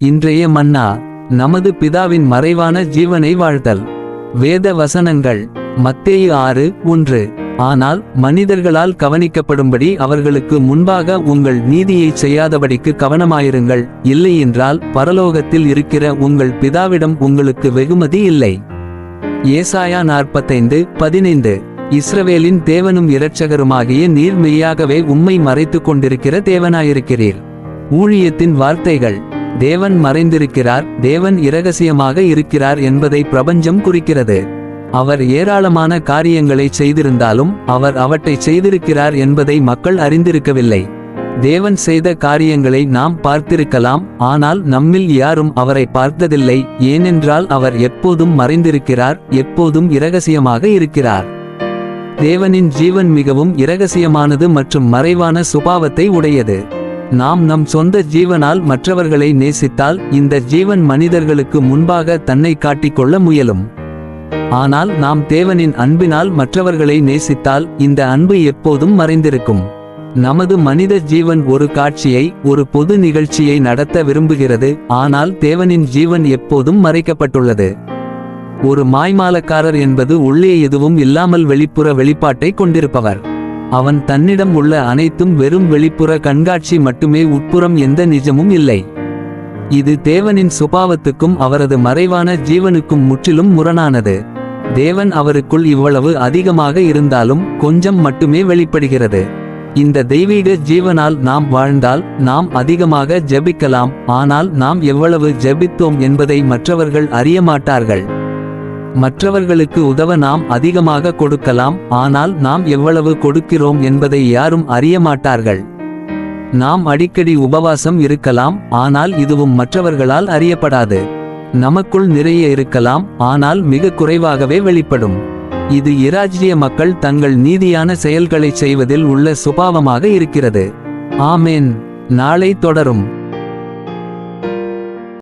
இன்றைய மன்னா நமது பிதாவின் மறைவான ஜீவனை வாழ்தல் வேத வசனங்கள் மத்தேயு ஆறு ஒன்று. ஆனால் மனிதர்களால் கவனிக்கப்படும்படி அவர்களுக்கு முன்பாக உங்கள் நீதியைச் செய்யாதபடிக்கு கவனமாயிருங்கள். இல்லையென்றால் பரலோகத்தில் இருக்கிற உங்கள் பிதாவிடம் உங்களுக்கு வெகுமதி இல்லை. ஏசாயா நாற்பத்தைந்து பதினைந்து. இஸ்ரவேலின் தேவனும் இரட்சகருமாகிய நீர் மெய்யாகவே உம்மை மறைத்துக் கொண்டிருக்கிற தேவனாயிருக்கிறீர். ஊழியத்தின் வார்த்தைகள் தேவன் மறைந்திருக்கிறார் தேவன் இரகசியமாக இருக்கிறார் என்பதை பிரபஞ்சம் குறிக்கிறது. அவர் ஏராளமான காரியங்களை செய்திருந்தாலும் அவர் அவற்றை செய்திருக்கிறார் என்பதை மக்கள் அறிந்திருக்கவில்லை. தேவன் செய்த காரியங்களை நாம் பார்த்திருக்கலாம் ஆனால் நம்மில் யாரும் அவரை பார்த்ததில்லை ஏனென்றால் அவர் எப்போதும் மறைந்திருக்கிறார் எப்போதும் இரகசியமாக இருக்கிறார். தேவனின் ஜீவன் மிகவும் இரகசியமானது மற்றும் மறைவான சுபாவத்தை உடையது. நாம் நம் சொந்த ஜீவனால் மற்றவர்களை நேசித்தால் இந்த ஜீவன் மனிதர்களுக்கு முன்பாக தன்னை காட்டிக்கொள்ள முயலும். ஆனால் நாம் தேவனின் அன்பினால் மற்றவர்களை நேசித்தால் இந்த அன்பு எப்போதும் மறைந்திருக்கும். நமது மனித ஜீவன் ஒரு காட்சியை ஒரு பொது நிகழ்ச்சியை நடத்த விரும்புகிறது ஆனால் தேவனின் ஜீவன் எப்போதும் மறைக்கப்பட்டுள்ளது. ஒரு மாய்மாலக்காரர் என்பது உள்ளே எதுவும் இல்லாமல் வெளிப்புற வெளிப்பாட்டை கொண்டிருப்பவர். அவன் தன்னிடம் உள்ள அனைத்தும் வெறும் வெளிப்புற கண்காட்சி மட்டுமே உட்புறம் எந்த நிஜமும் இல்லை. இது தேவனின் சுபாவத்துக்கும் அவரது மறைவான ஜீவனுக்கும் முற்றிலும் முரணானது. தேவன் அவருக்குள் இவ்வளவு அதிகமாக இருந்தாலும் கொஞ்சம் மட்டுமே வெளிப்படுகிறது. இந்த தெய்வீக ஜீவனால் நாம் வாழ்ந்தால் நாம் அதிகமாக ஜெபிக்கலாம் ஆனால் நாம் எவ்வளவு ஜெபித்தோம் என்பதை மற்றவர்கள் அறிய மாட்டார்கள். மற்றவர்களுக்கு உதவ நாம் அதிகமாக கொடுக்கலாம் ஆனால் நாம் எவ்வளவு கொடுக்கிறோம் என்பதை யாரும் அறிய மாட்டார்கள். நாம் அடிக்கடி உபவாசம் இருக்கலாம் ஆனால் இதுவும் மற்றவர்களால் அறியப்படாது. நமக்குள் நிறைய இருக்கலாம் ஆனால் மிக குறைவாகவே வெளிப்படும். இது இராஜ்ய மக்கள் தங்கள் நீதியான செயல்களைச் செய்வதில் உள்ள சுபாவமாக இருக்கிறது. ஆமேன். நாளை தொடரும்.